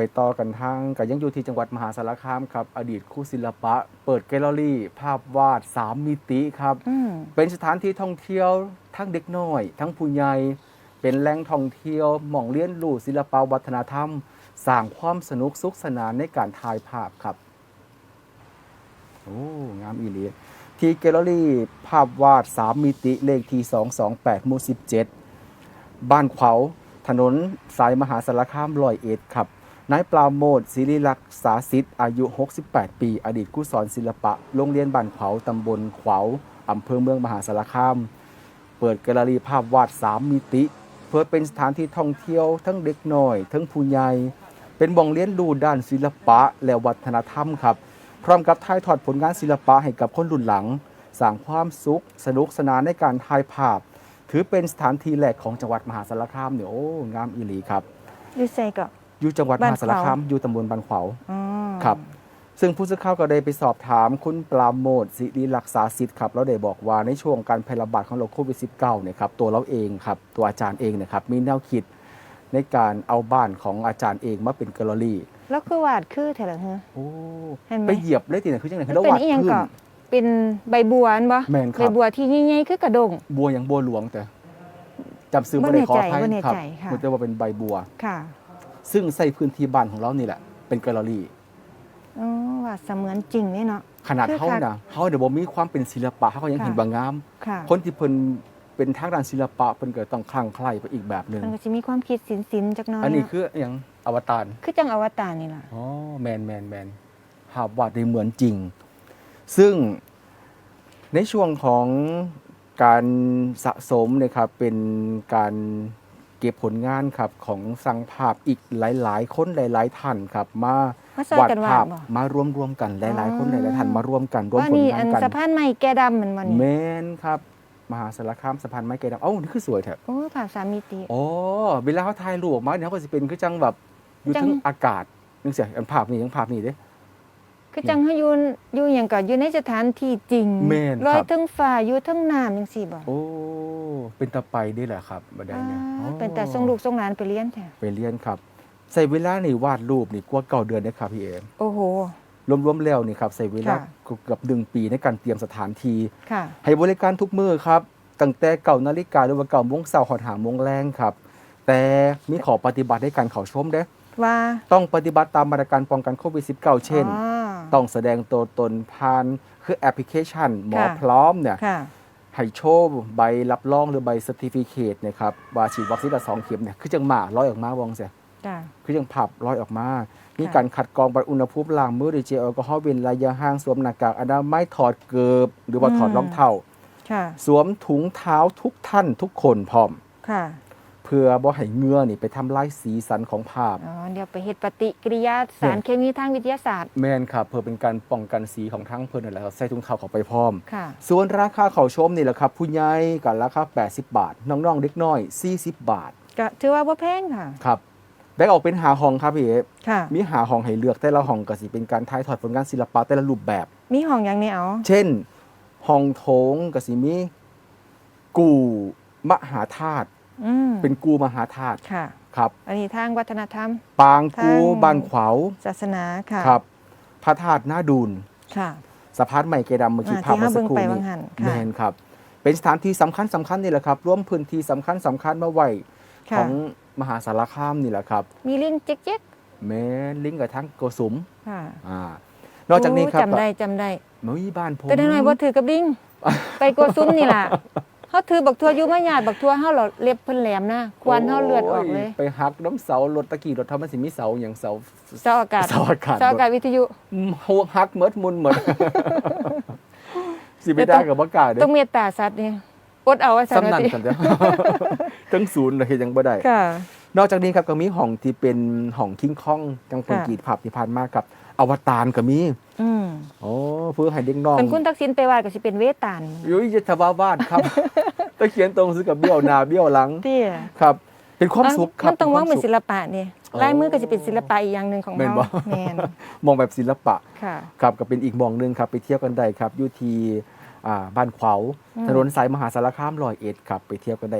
ไปต่อกันทางก็ยังอยู่ที่จังหวัดมหาสารคามครับ อดีตครู่ศิลปะ เปิดแกลเลอรี่ ภาพวาด 3 มิติครับอืมเป็นสถานที่ท่องเที่ยวทั้งเด็กน้อย ทั้งผู้ใหญ่เป็นแหล่งท่องเที่ยวหม่องเรียนรู้ศิลปวัฒนธรรมสร้างความสนุกสุขสนานในการถ่ายภาพครับโอ้งามอีหลีที่แกลเลอรี่ ภาพวาด 3 มิติเลขที่ 228หมู่17 บ้านขวาวถนนสายมหาสารคามลอยเอ็ดครับ นายปราโมทศิริลักษ์สาสิทธิ์อายุ 68 ปี อดีตครูสอนศิลปะ โรงเรียนบ้านขวาวตำบลขวาวอำเภอเมืองมหาสารคาม เปิดแกลเลอรี่ภาพวาด 3 มิติ เพื่อเป็นสถานที่ท่องเที่ยวทั้งเด็กน้อย ทั้งผู้ใหญ่ เป็นบ่องเรียนรู้ด้านศิลปะและวัฒนธรรมครับ พร้อมกับถ่ายทอดผลงานศิลปะให้กับคนรุ่นหลัง สร้างความสุข สนุกสนานในการถ่ายภาพ ถือเป็นสถานที่แรกของจังหวัดมหาสารคามเนี่ยโอ้งามอีหลีครับอยู่ไสก็ อยู่จังหวัดมบ้านหาสารคามขวาวอยู่ตำบลบันขวาวอ๋อครับ ซึ่งผู้สื่อข่าวก็ได้ไปสอบถามคุณปราโมทศิริรักษาสิทธิ์ครับแล้วได้บอกว่าในช่วงการแพร่ระบาดของโรคโควิด -19 เนี่ยครับตัวเราเองครับตัวอาจารย์เองเนะครับมีแนวคิดในการเอาบ้านของอาจารย์เองมาเป็นแกลเลอรี่ แล้วคือวาดคือแท้ล่ะฮะโอ้เห็นไหมไปเหยียบเลยติเนี่ยคือจังไหนมัคืนอระเป็นหว่างอีหยังขึ้นก็เป็นใบบัวอันบ่แม่นครับใบบัวที่ใหญ่ๆคือกระดง บัวอย่างบัวหลวงแต่จำซื้อบ่ไม่ได้ขอแน่ใจอภัยบ่แน่ครับใจค่ะมันจะว่าเป็นใบบัวค่ะ ซึ่งใส่พื้นที่บ้านของเรานี่แหละ เป็นแกลเลอรี่อ๋อว่าเสมือนจริงนี่เนาะ ขนาดคือเขาค่ะนะเขาเดี๋ยวบอกมีความเป็นศิลปะเขาก็ยังค่ะเห็นบางงาม ค่ะ คนที่เพิ่นเป็นทางด้านศิลปะเพิ่นก็ต้องคลั่งไคล้ไปอีกแบบหนึ่งมันก็สิมีความคิดศิลป์ๆจักหน่อยอันนี้เนาะคืออย่างอวตาร คือจังอวตารนี่ล่ะ อ๋อแมนแมนแมนภาพวาดได้เหมือนจริง ซึ่งในช่วงของการสะสมเนะครับเป็นการ เก็บผลงานครับของสังภาพอีกหลาย ๆ คนหลาย ๆ ท่านครับ มามาซอยวาดกันวาภาดพบ่ มารวมรวมๆกันหลาย ๆ คนอ๋หอลายๆท่านมารวมกันร่วมว่าผลนี่งาอันนกันสะพานไม้แก่ดำมันบ่แมนี่นครับมหาสารคามสะพานไม้แก่ดำเอ้านี่คือสวยแท้โอ้ภาพสามมิติ อ๋อเวลาเขาถ่ายรูปออกมาเนี่ยเขาก็จะเป็นคือจังแบบอยู่จัง ทั้งอากาศนึกเสียอันภาพนี้ยังภาพนี้เด้ คือจังเฮาอยู่อยู่หยังก็อยู่ในสถานที่จริงแม่นลอคยรับเทั้งฟ้าอยู่เทั้งน้ำจังซี่บ่โอ้ เป็นตะไปได้แหละครับบันไดอ่าเนี่ยอ๋อเป็นแต่ส่งลูกส่งหลานไปเรียนแท้ไปเรียนครับ ใส่เวลาในวาดรูปนี่กว่าเก่าเดือนนะครับพี่เอโอ้โห รวมๆแล้วนี่ครับใส่เวลาค่ะ เกือบหนึ่งปีในการเตรียมสถานที่ ค่ะ ให้บริการทุกมือครับตั้งแต่เก่านาฬิกาหรือว่าเก่าโมงเสาร์หอดหาโมงแรงครับ แต่มีขอปฏิบัติในการเขาชมเด้ว่าต้องปฏิบัติตามมาตรการป้องกันโควิด -19 เช่น อ๋อ ต้องแสดงตัวตนผ่านคือแอปพลิเคชัน หมอค่ะ พร้อมเนี่ย ค่ะ ให้โชว์ใบรับรองหรือใบ c e r t i f i c a t e นะครับว่าฉีดวัคซีนละสองเข็มเนี่ยคือจังหมาร้อยออกมาวองเสียจ้ะคือจังผับร้อยออกมามีค่ะการขัดกรองวัดอุณหภูมิล้างมือด้วยเจลแอลกอฮอล์เว้นระยะห่างสวมหน้ากากอนามัยถอดเกิบหรือว่าถอดรองเท้าค่ะสวมถุงเท้าทุกท่านทุกคนพร้อมค่ะเพื่อบ่ให้เหงื่อนี่ไปทำลายสีสันของภาพ อ๋อเดี๋ยวไปเฮ็ดปฏิกิริยาสารเคมีทางวิทยาศาสตร์ แม่นครับเพื่อเป็นการป้องกันสีของทั้งเพิ่นนั่นแหละครับใส่ถุงเท้าเข้าไปพร้อม ค่ะ ส่วนราคาเขาชมนี่แหละครับ ผู้ใหญ่กับราคา80 บาท น้องๆเด็กน้อย 40 บาทก็ถือว่าบ่แพงค่ะ ครับแบ่งออกเป็นหาห้องครับพี่เอค่ะ มีหาห้องให้เลือกแต่ละห้องก็สิเป็นการถ่ายทอดผลงานศิลปะแต่ละรูปแบบ มีห้องอย่างนี้เอาเช่นห้องโถงก็สิมีกู่มหาธาตุ อืมเป็นกูมหาธาตุค่ะ ครับอันนี้ทางวัฒนธรรม ปางกูทางบ้านขวาวศาสนาค่ะครับ พระธาตุหน้าดูนค่ะสะพานใหม่เกดำเมื่อกี้อ่าภาพที่เมื่อเฮาสักครู่เบิ่งไปนี้ว่างหันค่ะแมนครับ เป็นสถานที่สำคัญสำคัญนี่แหละครับร่วมพื้นที่สำคัญสำคัญมาไว้ค่ะของมหาสารคามนี่แหละครับ มีลิงเจ๊กแม้ลิงก์กับทั้งโกสุมๆค่ะอ่านอกจากนี้ครับโจำได้จำได้มุ้ยบ้านผม แต่ได้หน่อยบ่ถือกับลิง ไปโกซุ้มนี่ล่ะ เฮาถือบักทัวอยู่มาญาติบักทัวเฮาเราเล็บเพิ่นแหลมนะควันเฮาเลือดออกเลยโไปหักน้ำเสารถตะกี้รถทำมันสิมีเสาอย่างเสาเสาอากาศเสาอากาศเสาอากาศวิทยุอืมหัวหักเมิดมุนเหมือนสิไปได้กับบ่กล้าเด้ต้องเมตตาสัตว์นี่อดเอาไว้สัตว์สำนันติกันเด้อทั้งศูนย์เลยยังบ่ได้ค่ะนอกจากนี้ครับก็มีห้องที่เป็นห้องคิงคองจังคนค่ะกรีดภาพที่ผ่านมากับ อวตารก็มี อืมโอ้เพื่อให้เด็กน้องเป็นคุณทักษิณไปวาดก็สิเป็นเวตาลยุ้ยจะทวาวาดครับตะเขียนตรงซื้อกับเบี้ยวหน้าเบี้ยวหลังเตี้ยครับ เป็นความสุขครัมับนต้องมองเป็นควาศิสุขลปะนี่อ๋อลายมือก็จะเป็นศิลปะอีกอย่างหนึ่งของแม่นเราบ่แม่นมองแบบศิลปะค่ะครับก็เป็นอีกหมองหนึงครับ ไปเที่ยวกันได้ครับอยู่ที่อ่าบ้านขวาวอืมถนนสายมหาสารคามร้อยเอ็ดครับ ไปเที่ยวกันได้